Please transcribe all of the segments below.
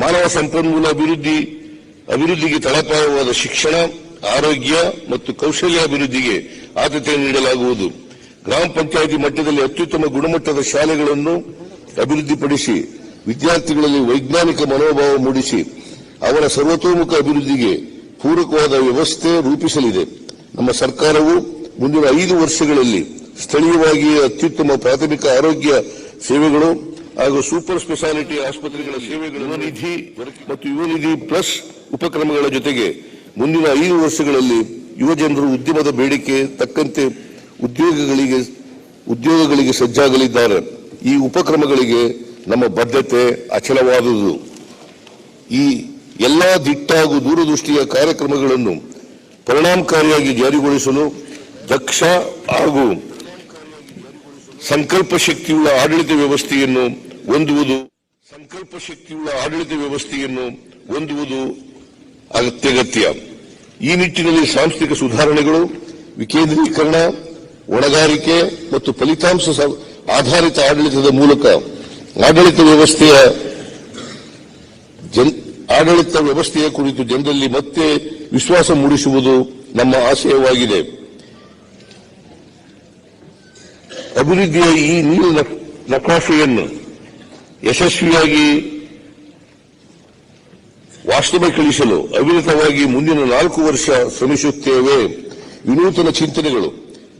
ಮಾನವ ಸಂಪನ್ಮೂಲ ಅಭಿವೃದ್ಧಿ, ಅಭಿವೃದ್ಧಿಗೆ ತಳಪಾಯವಾದ ಶಿಕ್ಷಣ, ಆರೋಗ್ಯ ಮತ್ತು ಕೌಶಲ್ಯ ಅಭಿವೃದ್ಧಿಗೆ ಆದ್ಯತೆ ನೀಡಲಾಗುವುದು. ಗ್ರಾಮ ಪಂಚಾಯಿತಿ ಮಟ್ಟದಲ್ಲಿ ಅತ್ಯುತ್ತಮ ಗುಣಮಟ್ಟದ ಶಾಲೆಗಳನ್ನು ಅಭಿವೃದ್ಧಿಪಡಿಸಿ, ವಿದ್ಯಾರ್ಥಿಗಳಲ್ಲಿ ವೈಜ್ಞಾನಿಕ ಮನೋಭಾವ ಮೂಡಿಸಿ, ಅವರ ಸರ್ವತೋಮುಖ ಅಭಿವೃದ್ಧಿಗೆ ಪೂರಕವಾದ ವ್ಯವಸ್ಥೆ ರೂಪಿಸಲಿದೆ. ನಮ್ಮ ಸರ್ಕಾರವು ಮುಂದಿನ ಐದು ವರ್ಷಗಳಲ್ಲಿ ಸ್ಥಳೀಯವಾಗಿ ಅತ್ಯುತ್ತಮ ಪ್ರಾಥಮಿಕ ಆರೋಗ್ಯ ಸೇವೆಗಳು ಹಾಗೂ ಸೂಪರ್ ಸ್ಪೆಷಾಲಿಟಿ ಆಸ್ಪತ್ರೆಗಳ ಸೇವೆಗಳ ನಿಧಿ ಮತ್ತು ಯುವ ನಿಧಿ ಪ್ಲಸ್ ಉಪಕ್ರಮಗಳ ಜೊತೆಗೆ ಮುಂದಿನ ಐದು ವರ್ಷಗಳಲ್ಲಿ ಯುವ ಜನರು ಉದ್ಯಮದ ಬೇಡಿಕೆ ತಕ್ಕಂತೆ ಉದ್ಯೋಗಗಳಿಗೆ ಉದ್ಯೋಗಗಳಿಗೆ ಸಜ್ಜಾಗಲಿದ್ದಾರೆ. ಈ ಉಪಕ್ರಮಗಳಿಗೆ ನಮ್ಮ ಬದ್ಧತೆ ಅಚಲವಾದುದು. ಈ ಎಲ್ಲಾ ದಿಟ್ಟ ಹಾಗೂ ದೂರದೃಷ್ಟಿಯ ಕಾರ್ಯಕ್ರಮಗಳನ್ನು ಪರಿಣಾಮಕಾರಿಯಾಗಿ ಜಾರಿಗೊಳಿಸಲು ದಕ್ಷ ಹಾಗೂ ಸಂಕಲ್ಪ ಶಕ್ತಿಯುಳ್ಳ ಆಡಳಿತ ವ್ಯವಸ್ಥೆಯನ್ನು ಹೊಂದುವುದು ಸಂಕಲ್ಪ ಶಕ್ತಿಯುಳ್ಳ ಆಡಳಿತ ವ್ಯವಸ್ಥೆಯನ್ನು ಹೊಂದುವುದು ಅತ್ಯಗತ್ಯ. ಈ ನಿಟ್ಟಿನಲ್ಲಿ ಸಾಂಸ್ಥಿಕ ಸುಧಾರಣೆಗಳು, ವಿಕೇಂದ್ರೀಕರಣ ಹೊಣೆಗಾರಿಕೆ ಮತ್ತು ಫಲಿತಾಂಶ ಆಧಾರಿತ ಆಡಳಿತದ ಮೂಲಕ ಆಡಳಿತ ವ್ಯವಸ್ಥೆಯ ಆಡಳಿತ ವ್ಯವಸ್ಥೆಯ ಕುರಿತು ಜನರಲ್ಲಿ ಮತ್ತೆ ವಿಶ್ವಾಸ ಮೂಡಿಸುವುದು ನಮ್ಮ ಆಶಯವಾಗಿದೆ. ಅಭಿವೃದ್ಧಿಯ ಈ ನೀಲ ನಕ್- ನಕಾಶೆಯನ್ನು ಯಶಸ್ವಿಯಾಗಿ ವಾಸ್ತವ ಕಳಿಸಲು ಅವಿರತವಾಗಿ ಮುಂದಿನ ನಾಲ್ಕು ವರ್ಷ ಶ್ರಮಿಸುತ್ತೇವೆ. ವಿನೂತನ ಚಿಂತನೆಗಳು,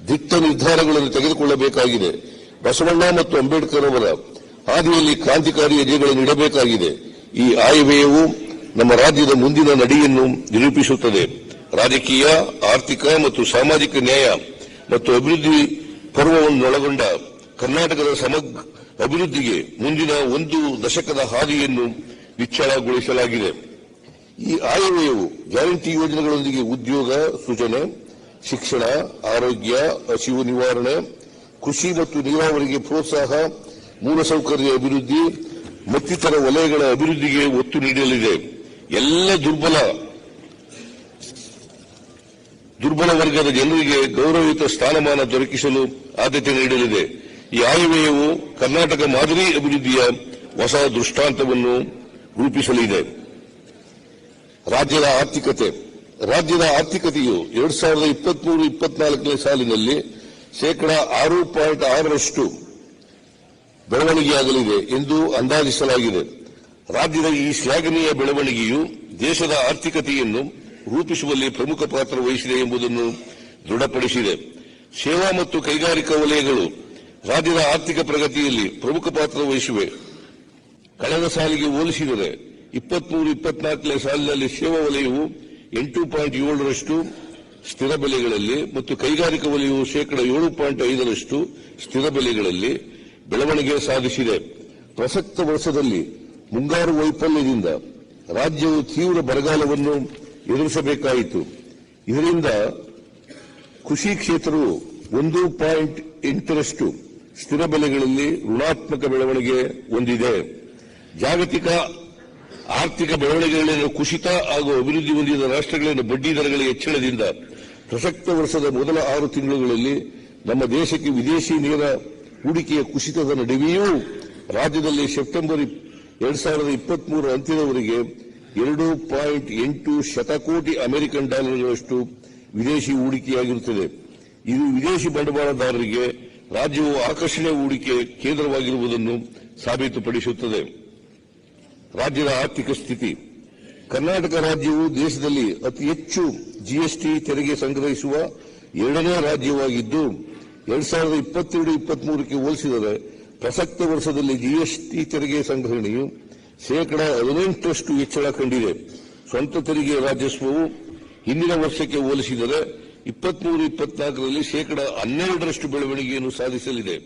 ದಿಟ್ಟ ನಿರ್ಧಾರಗಳನ್ನು ತೆಗೆದುಕೊಳ್ಳಬೇಕಾಗಿದೆ. ಬಸವಣ್ಣ ಮತ್ತು ಅಂಬೇಡ್ಕರ್ ಅವರ ಹಾದಿಯಲ್ಲಿ ಕ್ರಾಂತಿಕಾರಿ ಹೆಜ್ಜೆಗಳನ್ನು ಇಡಬೇಕಾಗಿದೆ. ಈ ಆಯವ್ಯಯವು ನಮ್ಮ ರಾಜ್ಯದ ಮುಂದಿನ ನಡೆಯನ್ನು ನಿರೂಪಿಸುತ್ತದೆ. ರಾಜಕೀಯ, ಆರ್ಥಿಕ ಮತ್ತು ಸಾಮಾಜಿಕ ನ್ಯಾಯ ಮತ್ತು ಅಭಿವೃದ್ಧಿ ಪರ್ವವನ್ನೊಳಗೊಂಡ ಕರ್ನಾಟಕದ ಸಮಗ್ರ ಅಭಿವೃದ್ಧಿಗೆ ಮುಂದಿನ ಒಂದು ದಶಕದ ಹಾದಿಯನ್ನು ವಿಚ್ಛಳಗೊಳಿಸಲಾಗಿದೆ ಈ ಆಯವ್ಯಯವು ಗ್ಯಾರಂಟಿ ಯೋಜನೆಗಳೊಂದಿಗೆ ಉದ್ಯೋಗ, ಸೃಜನೆ, ಶಿಕ್ಷಣ, ಆರೋಗ್ಯ, ಹಸಿವು ನಿವಾರಣೆ, ಕೃಷಿ ಮತ್ತು ನೀರಾವರಿಗೆ ಪ್ರೋತ್ಸಾಹ, ಮೂಲಸೌಕರ್ಯ ಅಭಿವೃದ್ಧಿ, ಮತ್ತಿತರ ವಲಯಗಳ ಅಭಿವೃದ್ಧಿಗೆ ಒತ್ತು ನೀಡಲಿದೆ. ಎಲ್ಲ ದುರ್ಬಲ ದುರ್ಬಲ ವರ್ಗದ ಜನರಿಗೆ ಗೌರವಯುತ ಸ್ಥಾನಮಾನ ದೊರಕಿಸಲು ಆದ್ಯತೆ ನೀಡಲಿದೆ. ಈ ಆಯವ್ಯಯವು ಕರ್ನಾಟಕ ಮಾದರಿ ಅಭಿವೃದ್ಧಿಯ ಹೊಸ ದೃಷ್ಟಾಂತವನ್ನು ರೂಪಿಸಲಿದೆ? ರಾಜ್ಯದ ಆರ್ಥಿಕತೆ. ರಾಜ್ಯದ ಆರ್ಥಿಕತೆಯು ಎರಡ್ ಸಾವಿರದ ಇಪ್ಪತ್ಮೂರು, ಇಪ್ಪತ್ನಾಲ್ಕನೇ ಸಾಲಿನಲ್ಲಿ ಶೇಕಡಾ ಆರು ಪಾಯಿಂಟ್ ಆರರಷ್ಟು ಬೆಳವಣಿಗೆಯಾಗಲಿದೆ ಎಂದು ಅಂದಾಜಿಸಲಾಗಿದೆ. ರಾಜ್ಯದ ಈ ಶ್ಲಾಘನೀಯ ಬೆಳವಣಿಗೆಯು ದೇಶದ ಆರ್ಥಿಕತೆಯನ್ನು ರೂಪಿಸುವಲ್ಲಿ ಪ್ರಮುಖ ಪಾತ್ರ ವಹಿಸಿದೆ ಎಂಬುದನ್ನು ದೃಢಪಡಿಸಿದೆ. ಸೇವಾ ಮತ್ತು ಕೈಗಾರಿಕಾ ವಲಯಗಳು ರಾಜ್ಯದ ಆರ್ಥಿಕ ಪ್ರಗತಿಯಲ್ಲಿ ಪ್ರಮುಖ ಪಾತ್ರ ವಹಿಸಿವೆ. ಕಳೆದ ಸಾಲಿಗೆ ಹೋಲಿಸಿದರೆ ಇಪ್ಪತ್ಮೂರು, ಇಪ್ಪತ್ನಾಲ್ಕನೇ ಸಾಲಿನಲ್ಲಿ ಸೇವಾ ವಲಯವು ಎಂಟು ಪಾಯಿಂಟ್ ಏಳರಷ್ಟು ಸ್ಥಿರ ಬೆಲೆಗಳಲ್ಲಿ ಮತ್ತು ಕೈಗಾರಿಕಾ ವಲಯವು ಶೇಕಡಾ ಏಳು ಪಾಯಿಂಟ್ ಐದರಷ್ಟು ಸ್ಥಿರ ಬೆಲೆಗಳಲ್ಲಿ ಬೆಳವಣಿಗೆ ಸಾಧಿಸಿದೆ. ಪ್ರಸಕ್ತ ವರ್ಷದಲ್ಲಿ ಮುಂಗಾರು ವೈಫಲ್ಯದಿಂದ ರಾಜ್ಯವು ತೀವ್ರ ಬರಗಾಲವನ್ನು ಎದುರಿಸಬೇಕಾಯಿತು. ಇದರಿಂದ ಕೃಷಿ ಕ್ಷೇತ್ರವು ಒಂದು ಪಾಯಿಂಟ್ ಎಂಟರಷ್ಟು ಸ್ಥಿರ ಬೆಲೆಗಳಲ್ಲಿ ಋಣಾತ್ಮಕ ಬೆಳವಣಿಗೆ ಹೊಂದಿದೆ. ಜಾಗತಿಕ ಆರ್ಥಿಕ ಬೆಳವಣಿಗೆಗಳಲ್ಲಿ ಕುಸಿತ ಹಾಗೂ ಅಭಿವೃದ್ಧಿ ಹೊಂದಿದ ರಾಷ್ಟ್ರಗಳಿಂದ ಬಡ್ಡಿ ದರಗಳ ಹೆಚ್ಚಳದಿಂದ ಪ್ರಸಕ್ತ ವರ್ಷದ ಮೊದಲ ಆರು ತಿಂಗಳುಗಳಲ್ಲಿ ನಮ್ಮ ದೇಶಕ್ಕೆ ವಿದೇಶಿ ನೇರ ಹೂಡಿಕೆಯ ಕುಸಿತದ ನಡುವೆಯೂ ರಾಜ್ಯದಲ್ಲಿ ಸೆಪ್ಟೆಂಬರ್ ಎರಡ್ ಸಾವಿರದ ಇಪ್ಪತ್ಮೂರ ಅಂತ್ಯದವರೆಗೆ ಎರಡು ಪಾಯಿಂಟ್ ಎಂಟು ಶತಕೋಟಿ ಅಮೆರಿಕನ್ ಡಾಲರ್ಗಳಷ್ಟು ವಿದೇಶಿ ಹೂಡಿಕೆಯಾಗಿರುತ್ತದೆ. ಇದು ವಿದೇಶಿ ಬಂಡವಾಳದಾರರಿಗೆ ರಾಜ್ಯವು ಆಕರ್ಷಣೆ ಹೂಡಿಕೆ ಕೇಂದ್ರವಾಗಿರುವುದನ್ನು ಸಾಬೀತುಪಡಿಸುತ್ತದೆ. ರಾಜ್ಯದ ಆರ್ಥಿಕ ಸ್ಥಿತಿ. ಕರ್ನಾಟಕ ರಾಜ್ಯವು ದೇಶದಲ್ಲಿ ಅತಿ ಹೆಚ್ಚು ಜಿಎಸ್ಟಿ ತೆರಿಗೆ ಸಂಗ್ರಹಿಸುವ ಎರಡನೇ ರಾಜ್ಯವಾಗಿದ್ದು, ಎರಡ್ ಸಾವಿರದ ಇಪ್ಪತ್ತೆರಡು ಇಪ್ಪತ್ಮೂರಕ್ಕೆ ಹೋಲಿಸಿದರೆ ಪ್ರಸಕ್ತ ವರ್ಷದಲ್ಲಿ ಜಿಎಸ್ಟಿ ತೆರಿಗೆ ಸಂಗ್ರಹಣೆಯು ಶೇಕಡಾ ಹದಿನೆಂಟರಷ್ಟು ಹೆಚ್ಚಳ ಕಂಡಿದೆ. ಸ್ವಂತ ತೆರಿಗೆ ರಾಜಸ್ವವು ಹಿಂದಿನ ವರ್ಷಕ್ಕೆ ಹೋಲಿಸಿದರೆ ಇಪ್ಪತ್ಮೂರು ಇಪ್ಪತ್ನಾಲ್ಕರಲ್ಲಿ ಶೇಕಡ ಹನ್ನೆರಡರಷ್ಟು ಬೆಳವಣಿಗೆಯನ್ನು ಸಾಧಿಸಲಿದೆ.